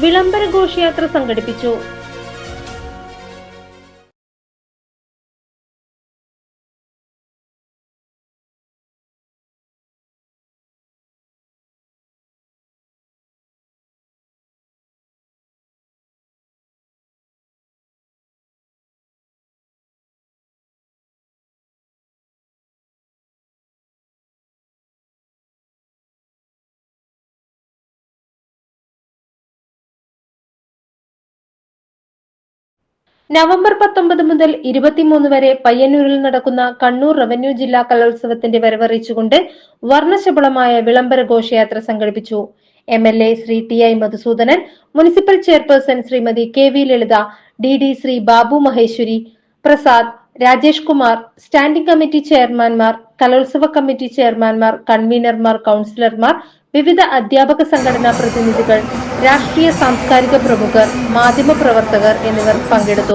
വിളംബര ഘോഷയാത്ര സംഘടിപ്പിച്ചു നവംബർ പത്തൊമ്പത് മുതൽ ഇരുപത്തിമൂന്ന് വരെ പയ്യന്നൂരിൽ നടക്കുന്ന കണ്ണൂർ റവന്യൂ ജില്ലാ കലോത്സവത്തിന്റെ വരവറിയിച്ചുകൊണ്ട് വർണശബളമായ വിളംബര ഘോഷയാത്ര സംഘടിപ്പിച്ചു. MLA Shri T I Madhusudanan municipal chairperson Shrimati K V Lalitha D D Shri Babu Maheshwari Prasad Rajesh Kumar standing committee ചെയർമാൻമാർ കലോത്സവ കമ്മിറ്റി ചെയർമാൻമാർ കൺവീനർമാർ കൗൺസിലർമാർ വിവിധ അധ്യാപക സംഘടനാ പ്രതിനിധികൾ രാഷ്ട്രീയ സാംസ്കാരിക പ്രമുഖർ മാധ്യമ പ്രവർത്തകർ എന്നിവർ പങ്കെടുത്തു.